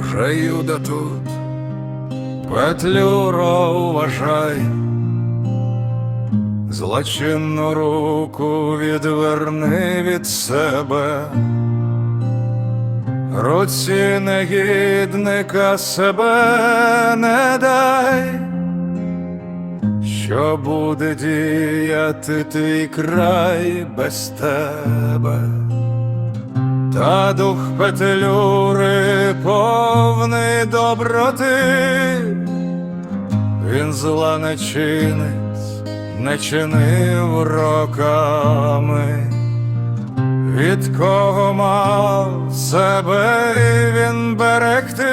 вже юда тут, Петлюро уважай, злочинну руку відверни від себе, руці негідника себе не дай. Що буде діяти твій край без тебе? Та дух петлюри повний доброти, він зла не чинить, не чинив роками, від кого мав себе він берегти.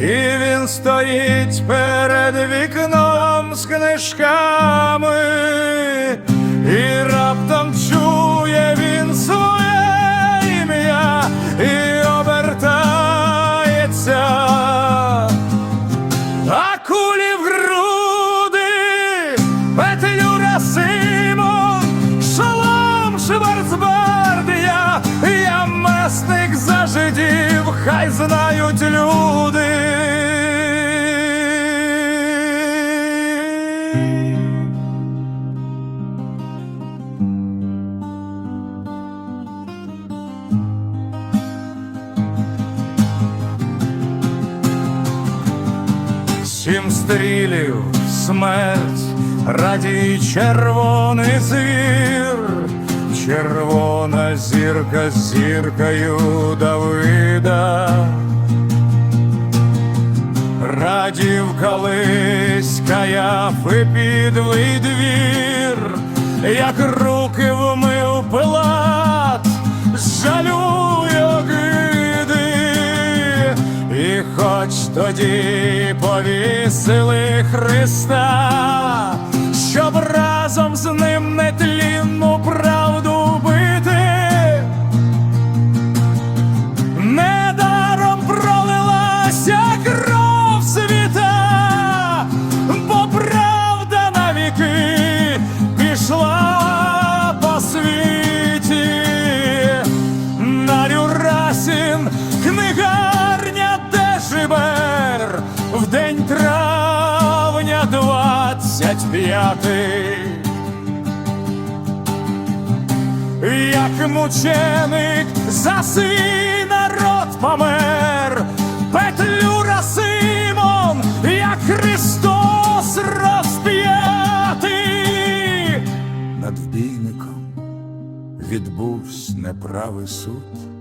І він стоїть перед вікном з книжками, хай знають люди. Сім стрілів, смерть, радій червоний звір, червона зірка з зіркою Давида. Радів колись Каяфи підлий двір, як руки вмив Пилат, жалює огиди, і хоч тоді повісили Христа, щоб разом з ним нетлінну правду двадцять п'ятий як мученик за свій народ помер, Петлюра Симон, як Христос розп'ятий. Над вбійником відбувсь неправий суд.